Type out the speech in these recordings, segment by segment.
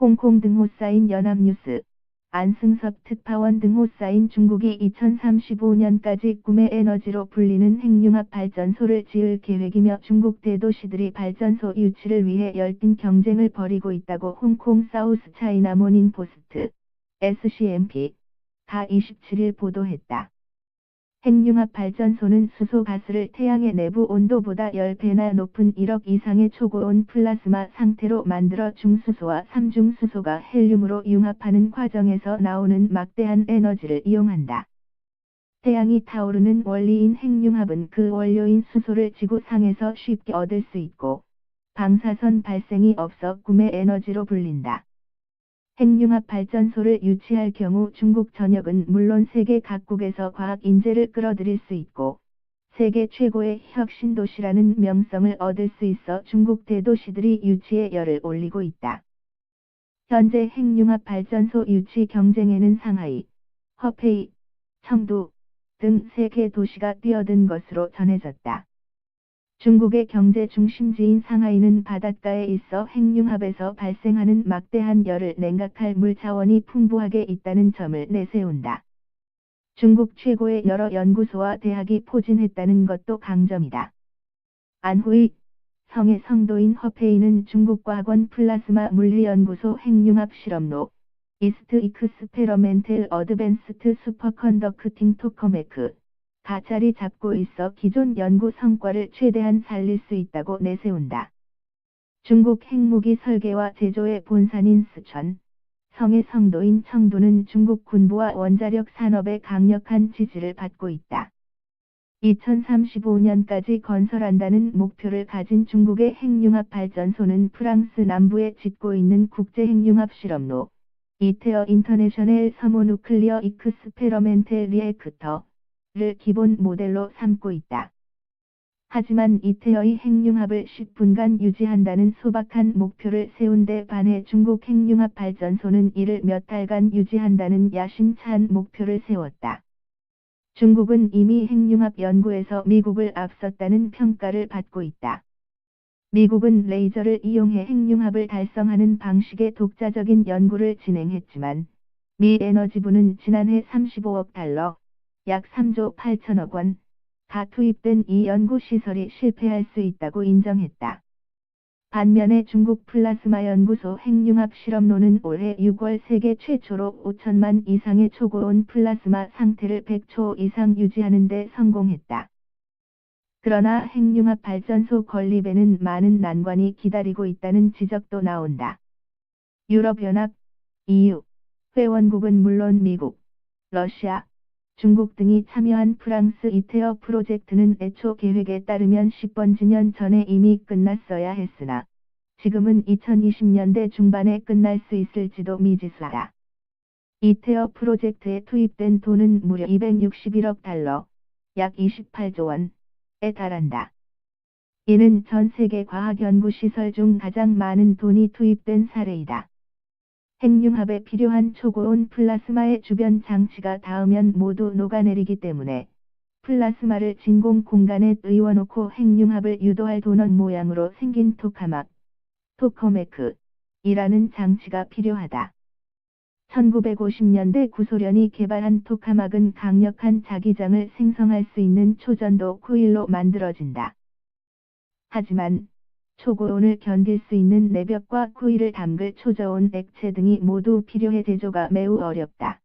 홍콩 등호 쌓인 연합뉴스 안승섭 특파원 등호 쌓인 중국이 2035년까지 꿈의 에너지로 불리는 핵융합 발전소를 지을 계획이며 중국 대도시들이 발전소 유치를 위해 열띤 경쟁을 벌이고 있다고 홍콩 사우스 차이나 모닝 포스트 SCMP 가 27일 보도했다. 핵융합 발전소는 수소 가스를 태양의 내부 온도보다 10배나 높은 1억 이상의 초고온 플라스마 상태로 만들어 중수소와 삼중수소가 헬륨으로 융합하는 과정에서 나오는 막대한 에너지를 이용한다. 태양이 타오르는 원리인 핵융합은 그 원료인 수소를 지구상에서 쉽게 얻을 수 있고 방사선 발생이 없어 꿈의 에너지로 불린다. 핵융합 발전소를 유치할 경우 중국 전역은 물론 세계 각국에서 과학 인재를 끌어들일 수 있고 세계 최고의 혁신 도시라는 명성을 얻을 수 있어 중국 대도시들이 유치에 열을 올리고 있다. 현재 핵융합 발전소 유치 경쟁에는 상하이, 허페이, 청두 등 세계 도시가 뛰어든 것으로 전해졌다. 중국의 경제 중심지인 상하이는 바닷가에 있어 핵융합에서 발생하는 막대한 열을 냉각할 물 자원이 풍부하게 있다는 점을 내세운다. 중국 최고의 여러 연구소와 대학이 포진했다는 것도 강점이다. 안후이 성의 성도인 허페이는 중국과학원 플라스마 물리연구소 핵융합 실험로 이스트 이크스페러멘텔 어드밴스트 슈퍼컨덕크팅 토커메크 가자리 잡고 있어 기존 연구 성과를 최대한 살릴 수 있다고 내세운다. 중국 핵무기 설계와 제조의 본산인 스천, 성의 성도인 청도는 중국 군부와 원자력 산업의 강력한 지지를 받고 있다. 2035년까지 건설한다는 목표를 가진 중국의 핵융합 발전소는 프랑스 남부에 짓고 있는 국제 핵융합 실험로 이테어 인터내셔널 서모누클리어 이크스페러멘텔 리에크터 를 기본 모델로 삼고 있다. 하지만 이태어의 핵융합을 10분간 유지한다는 소박한 목표를 세운 데 반해 중국 핵융합 발전소는 이를 몇 달간 유지한다는 야심찬 목표를 세웠다. 중국은 이미 핵융합 연구에서 미국을 앞섰다는 평가를 받고 있다. 미국은 레이저를 이용해 핵융합을 달성하는 방식의 독자적인 연구를 진행했지만 미 에너지부는 지난해 35억 달러, 약 3조 8천억 원, 다 투입된 이 연구시설이 실패할 수 있다고 인정했다. 반면에 중국 플라스마 연구소 핵융합 실험로는 올해 6월 세계 최초로 5천만 이상의 초고온 플라스마 상태를 100초 이상 유지하는 데 성공했다. 그러나 핵융합 발전소 건립에는 많은 난관이 기다리고 있다는 지적도 나온다. 유럽연합, EU, 회원국은 물론 미국, 러시아, 중국 등이 참여한 프랑스 이태어 프로젝트는 애초 계획에 따르면 10번지년 전에 이미 끝났어야 했으나 지금은 2020년대 중반에 끝날 수 있을지도 미지수다. 이태어 프로젝트에 투입된 돈은 무려 261억 달러, 약 28조 원에 달한다. 이는 전 세계 과학연구시설 중 가장 많은 돈이 투입된 사례이다. 핵융합에 필요한 초고온 플라스마의 주변 장치가 닿으면 모두 녹아내리기 때문에 플라스마를 진공 공간에 의워놓고 핵융합을 유도할 도넛 모양으로 생긴 토카막, 토커메크, 이라는 장치가 필요하다. 1950년대 구소련이 개발한 토카막은 강력한 자기장을 생성할 수 있는 초전도 코일로 만들어진다. 하지만 초고온을 견딜 수 있는 내벽과 코일을 담글 초저온 액체 등이 모두 필요해 제조가 매우 어렵다.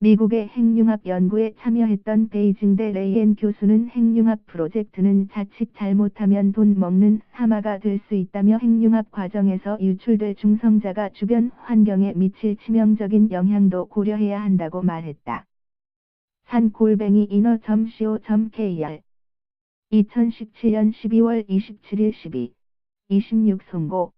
미국의 핵융합 연구에 참여했던 베이징대 레이엔 교수는 핵융합 프로젝트는 자칫 잘못하면 돈 먹는 하마가 될 수 있다며 핵융합 과정에서 유출될 중성자가 주변 환경에 미칠 치명적인 영향도 고려해야 한다고 말했다. 산골뱅이 인어.co.kr 2017년 12월 27일 12 26 송고